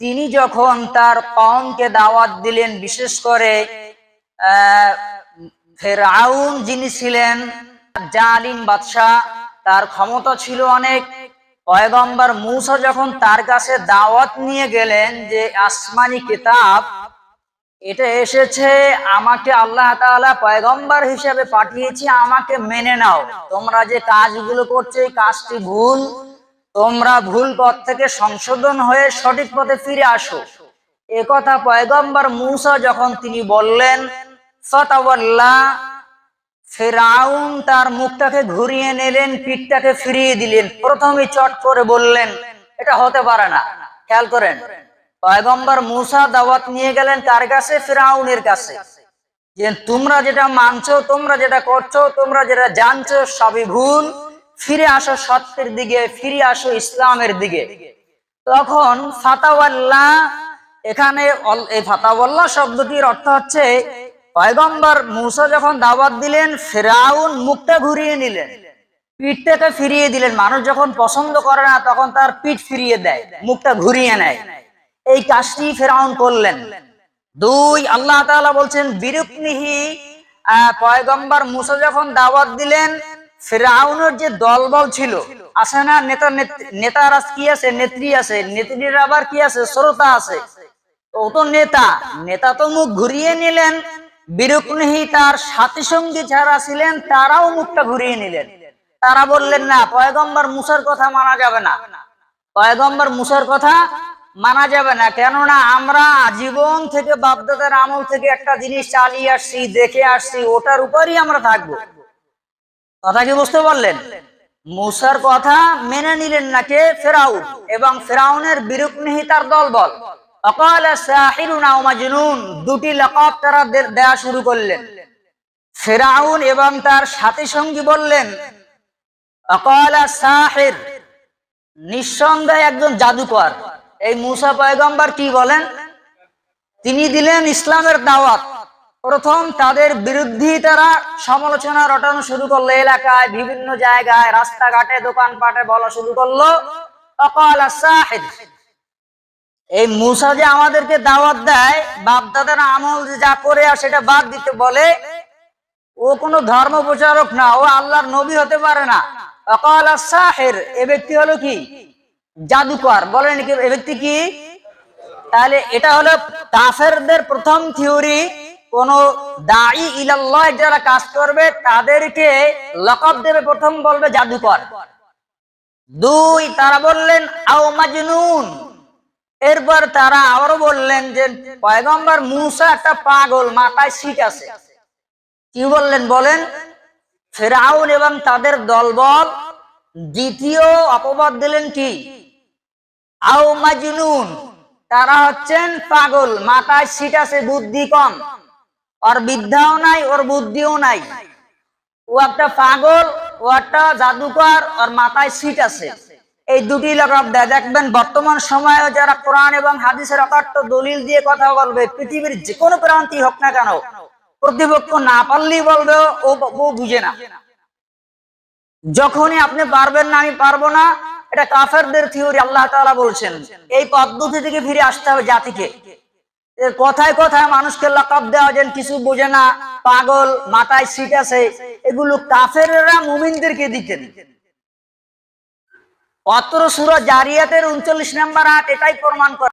তিনি যখন তার কমকে দাওয়াত দিলেন বিশেষ করে আহ, যিনি ছিলেন জালিম বাদশাহ তার ক্ষমতা ছিল অনেক। পয়গম্বর মূসা যখন তার কাছে দাওয়াত নিয়ে গেলেন যে, আসমানি কিতাব, এটা এসেছে, আমাকে আল্লাহ তাআলা পয়গম্বর হিসেবে পাঠিয়েছি, আমাকে মেনে নাও। তোমরা যে কাজগুলো করছ, এই কাজটি ভুল। তোমরা ভুল পথ থেকে সংশোধন হয়ে সঠিক পথে ফিরে আসো। একথা কথা পয়গম্বর মূসা যখন তিনি বললেন ফতাওয়াল্লাহ ফেরাউন তার মুখটাকে ঘুরিয়ে নিলেন, পিঠটাকে ফিরিয়ে দিলেন। প্রথমে চট করে বললেন, এটা হতে পারে না, খেয়াল করেন। পয়গম্বর মুসা দাওয়াত নিয়ে গেলেন কার কাছে? ফেরাউনের কাছে। যে তোমরা যেটা মানছো, তোমরা যেটা করছ, তোমরা যেটা জানছো, সবই ভুল। ফিরে আসো সত্যের দিকে, ফিরে আসো ইসলামের দিকে। তখন ফাতাওয়াল্লাহ, এখানে এই ফাতাওয়াল্লাহ শব্দটির অর্থ হচ্ছে পয়গম্বর মুসা যখন দাওয়াত দিলেন ফেরাউন মুখটা ঘুরিয়ে নিলেন। পিঠটাকে ফিরিয়ে দিলেন। মানুষ যখন পছন্দ করে না তখন তার পিঠ ফিরিয়ে দেয় মুখটা ঘুরিয়ে নেয়। এই কাজটি ফেরাউন করলেন। দুই আল্লাহ তাআলা বলছেন বিরুকনিহি আহ, পয়গম্বর মুসা যখন দাওয়াত দিলেন ফেরাউনের যে দলবল ছিল আছে না? নেত- নেতারা কি আছে? নেত্রী আছে। নেত্রীর আবার কি আছে? শ্রোতা আছে। ও তো নেতা। নেতা তো মুখ ঘুরিয়ে নিলেন। বিরুকনিহি তার সাথী সঙ্গী যারা ছিলেন, তারাও মুখটা ঘুরিয়ে নিলেন। তারা বললেন, না, পয়গম্বর মুসার কথা মানা যাবে না। পয়গম্বর মুসার কথা মানা যাবে না। কেননা আমরা জীবন থেকে বাপদাদার আমল থেকে একটা জিনিস চালিয়ে আসছি, দেখে আসছি, ওটার উপরই আমরা থাকব। কথা কি বুঝতে পারলেন? মুসার কথা মেনে নিলেন না কে? ফেরাউন। এবং ফেরাউনের সাহিরুন আও মাজনুন দুটি লকব তারা দেয়া শুরু করলেন। ফেরাউন এবং তার সাথী সঙ্গী বললেন, অকাল সাহির, নিঃসন্দেহে একজন জাদুকর। এই মুসা পয়গম্বর কি বলেন? তিনি দিলেন ইসলামের দাওয়াত। প্রথম তাদের বিরুদ্ধে তারা সমালোচনা রটানো শুরু করল। এলাকায় বিভিন্ন জায়গায়, রাস্তাঘাটে, দোকানপাটে বলা শুরু করল, অকাল সাহিদ এই মুসা যে আমাদেরকে দাওয়াত দেয়, বাপ দাদার আমল যে যা করে আর সেটা বাদ দিতে বলে, ও কোনো ধর্ম প্রচারক না, ও আল্লাহর নবী হতে পারে না। অকাল সাহের এ ব্যক্তি হলো কি? জাদুকর। বলেন কি, এ ব্যক্তি কি? তাহলে এটা হলো কাফেরদের প্রথম থিওরি, কোন দায়ী ইলাল্লাহ যারা কাজ করবে, তাদেরকে লকব দেবে, প্রথম বলবে জাদুকর। দুই, তারা বললেন, আও মাজনুন। এরপর তারা আবারও বললেন যে, পয়গম্বর মুসা একটা পাগল, মাথায় শিখ আছে। কি বললেন বলেন? ফেরাউন এবং তাদের দলবল দ্বিতীয় অপবাদ দিলেন কি? আও মাজনুন, তারা হচ্ছেন পাগল, মাথায় সিট আছে, বুদ্ধি কম। ওর বিদ্যাও নাই, ওর বুদ্ধিও নাই। ও একটা পাগল, ও একটা জাদুকর, ওর মাথায় সিট আছে। এই দুটি লকব দেয় দেখবেন বর্তমান সময়ে যারা কোরআন এবং হাদিসের অকাট্য দলিল দিয়ে কথা বলবে, পৃথিবীর যে কোনো প্রান্তি হোক না কেন প্রতিপক্ষ না পারলেই বলবে, ও ও বুঝে না। যখনই আপনি পারবেন না, আমি পারব না, এটা কাফেরদের থিওরি, আল্লাহ তাআলা বলছেন। এই পদ্ধতি থেকে ফিরে আসতে হবে জাতিকে। কথায় কথায় মানুষকে লকব দেওয়া যেন কিছু বোঝে না, পাগল, মাথায় সিট আছে, এগুলো কাফেররা মুমিনদেরকে দিতেন। অত্র সুরা জারিয়াতের উনচল্লিশ নাম্বার আট এটাই প্রমাণ করে।